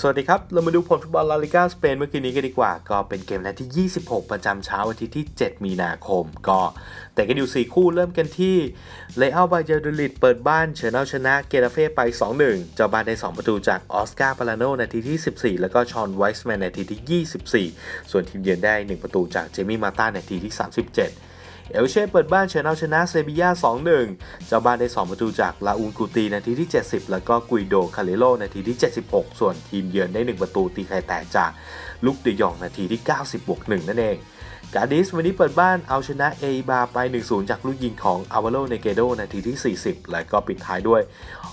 สวัสดีครับ เรามาดูผลฟุตบอลลาลิกาสเปนเมื่อคืนนี้กันดีกว่า ก็เป็นเกมนัดที่ 26 ประจำเช้าวันอาทิตย์ที่ 7 มีนาคม ก็แต่กันอยู่ 4 คู่เริ่มกันที่เลอัลบาเยอร์ดลิดเปิดบ้านเชอร์เนลชนะเกราเฟ่ไป 2-1 เจ้าบ้านได้ 2 ประตูจากออสการ์ปาลาโนนาทีที่ 14 แล้วก็ชอนไวส์แมนนาทีที่ 24 ส่วนทีมเยือนได้ 1 ประตูจากเจมี่มาตานาทีที่ 37 เอลเช่เปิดบ้านเชนเอาชนะเซบีย่า 2-1 เจ้าบ้านได้ 2 ประตูจากลาอูนกูตีนาทีที่ 70 แล้วก็กุยโดคาเลโลนาทีที่ 76 ส่วนทีมเยือนได้ 1 ประตูตีไข่แตกจากลุกเดยองนาทีที่ 90บวก1นั่นเอง กาดิสวันนี้เปิดบ้านเอาชนะเอบาไป 1-0 จากลูกยิงของอาวาโลเนเกโดนาทีที่ 40 และก็ปิดท้ายด้วย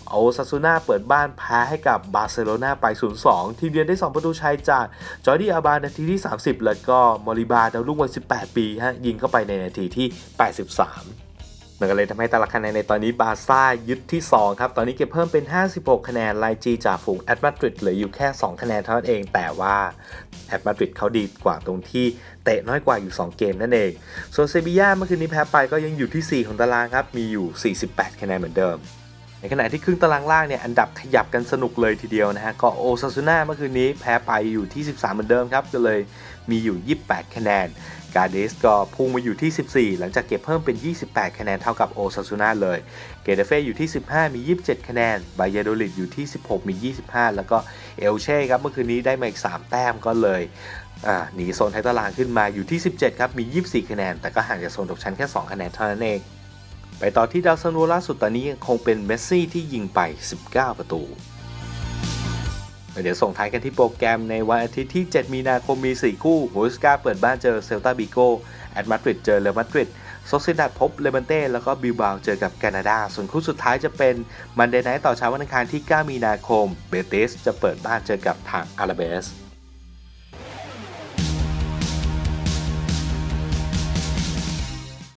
โอซาซูนาเปิดบ้านแพ้ให้กับบาร์เซโลนาไป 0-2 ทีมเยือนได้ 2 ประตูชัยจากจอร์ดี้อาบานาทีที่ 30 และก็มอริบาดาวรุ่งวัย18 ปีฮะยิงเข้าไปในนาทีที่ 83 มันก็เลยทำให้ตารางคะแนนในตอนนี้บาซ่ายึดที่ 2 ครับ ตอนนี้เก็บเพิ่มเป็น 56 คะแนนไลจีจากฝูงแอตมาดริดเหลืออยู่แค่ 2 คะแนนเท่านั้นเอง แต่ว่าแอตมาดริดเขาดีกว่าตรงที่เตะน้อยกว่าอยู่ 2 เกมนั่นเอง ส่วนเซบีย่าเมื่อคืนนี้แพ้ไปก็ยังอยู่ที่ 4 ของตารางครับ มีอยู่ 48 คะแนนเหมือนเดิม ในขณะที่ครึ่งตารางล่างเนี่ยอันดับขยับกันสนุกเลยทีเดียวนะฮะก็โอซาซูน่าเมื่อคืนนี้แพ้ไปอยู่ที่ 13 เหมือนเดิมครับ ก็เลยมีอยู่ 28 คะแนนกาเดสก็พุ่งมาอยู่ที่ 14 หลังจากเก็บเพิ่มเป็น 28 คะแนนเท่ากับโอซาซูน่าเลย เกเดเฟ่อยู่ที่ 15 มี 27 คะแนน บายาโดลิดอยู่ที่ 16 มี 25 แล้วก็เอลเช่ครับเมื่อคืนนี้ได้มาอีก 3 แต้มก็เลยหนีโซนท้ายตารางขึ้นมาอยู่ที่ 17 ครับ มี 24 คะแนน แต่ก็ห่างจากโซนตกชั้นแค่ 2 คะแนนเท่านั้นเอง ไปต่อที่ดาวซันโวล่าสุดตอนนี้คงเป็นเมสซี่ที่ยิงไป 19 ประตู เดี๋ยวส่งท้ายกันที่โปรแกรมในวันอาทิตย์ที่ 7 มีนาคมมี 4 คู่โฮสกาเปิดบ้านเจอเซลตาบิโกแอตมาดริดเจอเรอัลมาดริดโซซิดัดพบเลบันเต้แล้วก็บิลบาวเจอกับแคนาดา ส่วนคู่สุดท้ายจะเป็นมันเดย์ไนท์ต่อเช้าวันอังคารที่ 9 มีนาคม เบติสจะเปิดบ้านเจอกับทางอาราเบส